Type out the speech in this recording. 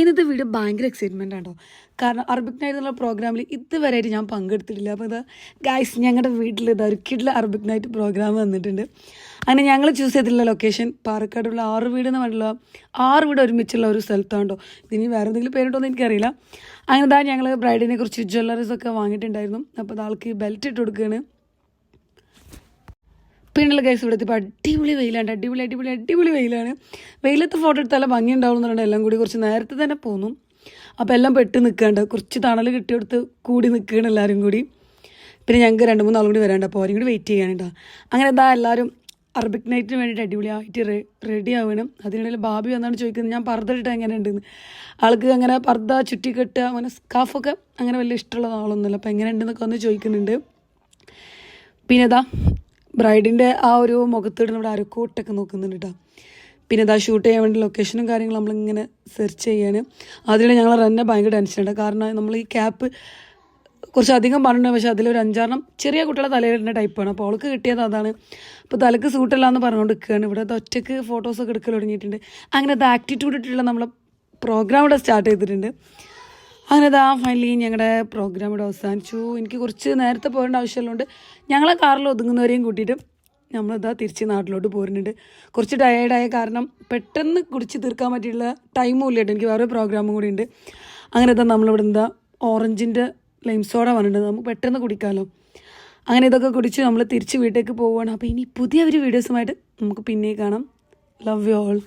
ഇന്നത്തെ വീഡിയോ ഭയങ്കര എക്സൈറ്റ്മെന്റ് ആണോ കാരണം അറബിക് നൈറ്റ് എന്നുള്ള പ്രോഗ്രാമിൽ ഇതുവരെയായിട്ട് ഞാൻ പങ്കെടുത്തിട്ടില്ല. അപ്പോൾ ഇത് ഗൈസ് ഞങ്ങളുടെ വീട്ടിൽ ഇത് ഒരുക്കിയിട്ടുള്ള അറബിക് നൈറ്റ് പ്രോഗ്രാം വന്നിട്ടുണ്ട്. അങ്ങനെ ഞങ്ങൾ ചൂസ് ചെയ്തിട്ടുള്ള ലൊക്കേഷൻ പാലക്കാടുള്ള ആറ് വീട് എന്ന് പറഞ്ഞിട്ടുള്ള ആറ് വീട് ഒരുമിച്ചുള്ള ഒരു സ്ഥലത്താണ്ടോ. ഇതിന് വേറെ എന്തെങ്കിലും പേരുണ്ടോ എന്ന് എനിക്കറിയില്ല. അങ്ങനെ ഞങ്ങൾ ബ്രൈഡിനെ കുറിച്ച് ജ്വല്ലറീസ് ഒക്കെ വാങ്ങിയിട്ടുണ്ടായിരുന്നു. അപ്പോൾ ആൾക്ക് ബെൽറ്റ് ഇട്ട് കൊടുക്കുകയാണ് പിന്നുള്ള കേസ് ഇവിടെ എത്തിയപ്പോൾ അടിപൊളി വെയിലാണ്. അടിപൊളി അടിപൊളി അടിപൊളി വെയിലാണ്. വെയിലത്ത് ഫോട്ടോ എടുത്താലും ഭംഗി ഉണ്ടാവും എല്ലാം കൂടി കുറച്ച് നേരത്തെ തന്നെ പോന്നു. അപ്പോൾ എല്ലാം പെട്ട് നിൽക്കാണ്ട് കുറച്ച് തണൽ കിട്ടിയെടുത്ത് കൂടി നിൽക്കുകയാണ് എല്ലാവരും കൂടി. പിന്നെ ഞങ്ങൾക്ക് രണ്ട് മൂന്നാളും കൂടി വരാണ്ട്. അപ്പോൾ അവരും കൂടി വെയിറ്റ് ചെയ്യാനുണ്ടോ അങ്ങനെ എന്താ എല്ലാവരും അറബിക് നൈറ്റിന് വേണ്ടിയിട്ട് അടിപൊളിയായിട്ട് റെ റെഡി ആവണം. അതിനിടയിൽ ബാബി വന്നാണ് ചോദിക്കുന്നത് ഞാൻ പർദ്ദ ഇട്ട് എങ്ങനെ ഉണ്ടെന്ന് ആൾക്ക് അങ്ങനെ പർദ്ദ ചുറ്റിക്കെട്ടുക അങ്ങനെ സ്കാഫൊക്കെ അങ്ങനെ വലിയ ഇഷ്ടമുള്ള ആളൊന്നുമില്ല. അപ്പോൾ എങ്ങനെ ഉണ്ടെന്നൊക്കെ വന്ന് ചോദിക്കുന്നുണ്ട്. പിന്നെ ഇതാ ബ്രൈഡിന്റെ ആ ഒരു മുഖത്തിടുന്ന ഇവിടെ അരക്കോട്ടൊക്കെ നോക്കുന്നുണ്ട് കേട്ടോ പിന്നെ ഇതാ ഷൂട്ട് ചെയ്യാൻ വേണ്ടി ലൊക്കേഷനും കാര്യങ്ങളും നമ്മളിങ്ങനെ സെർച്ച് ചെയ്യാണ്. അതിൽ ഞങ്ങൾ തന്നെ ഭയങ്കര ടെൻഷനുണ്ട് കാരണം നമ്മൾ ഈ ക്യാപ്പ് കുറച്ച് അധികം പറഞ്ഞിട്ടുണ്ട്. പക്ഷേ അതിലൊരു അഞ്ചാറെണ്ണം ചെറിയ കുട്ടികളെ തലയിലിടുന്ന ടൈപ്പാണ് അപ്പോൾ അവൾക്ക് കിട്ടിയത് അതാണ്. അപ്പോൾ തലക്ക് സൂട്ടല്ല എന്ന് പറഞ്ഞുകൊണ്ട് നിൽക്കുകയാണ് ഇവിടെ ഒറ്റയ്ക്ക് ഫോട്ടോസൊക്കെ എടുക്കൽ തുടങ്ങിയിട്ടുണ്ട്. അങ്ങനെ അത് ആക്ടിറ്റ്യൂഡ് ഇട്ടിട്ടുള്ള നമ്മളെ പ്രോഗ്രാം ഇവിടെ സ്റ്റാർട്ട് ചെയ്തിട്ടുണ്ട്. അങ്ങനെ ഇതാ ഫൈനലി ഞങ്ങളുടെ പ്രോഗ്രാം ഇവിടെ അവസാനിച്ചു. എനിക്ക് കുറച്ച് നേരത്തെ പോകേണ്ട ആവശ്യമുള്ളതുകൊണ്ട് ഞങ്ങളെ കാറിൽ ഒതുങ്ങുന്നവരെയും കൂട്ടിയിട്ട് നമ്മളിതാ തിരിച്ച് നാട്ടിലോട്ട് പോരുന്നുണ്ട്. കുറച്ച് ടയേർഡായ കാരണം പെട്ടെന്ന് കുടിച്ച് തീർക്കാൻ പറ്റിയുള്ള ടൈമും ഇല്ല കേട്ടോ. എനിക്ക് വേറെ പ്രോഗ്രാമും കൂടി ഉണ്ട്. അങ്ങനെ ഇതാ നമ്മളിവിടെ എന്താ ഓറഞ്ചിന്റെ ലൈം സോഡ വന്നിട്ടുണ്ട്. നമുക്ക് പെട്ടെന്ന് കുടിക്കാമല്ലോ അങ്ങനെ ഇതൊക്കെ കുടിച്ച് നമ്മൾ തിരിച്ച് വീട്ടിലേക്ക് പോവുകയാണ്. അപ്പോൾ ഇനി പുതിയ ഒരു വീഡിയോസുമായിട്ട് നമുക്ക് പിന്നെ കാണാം. Love you all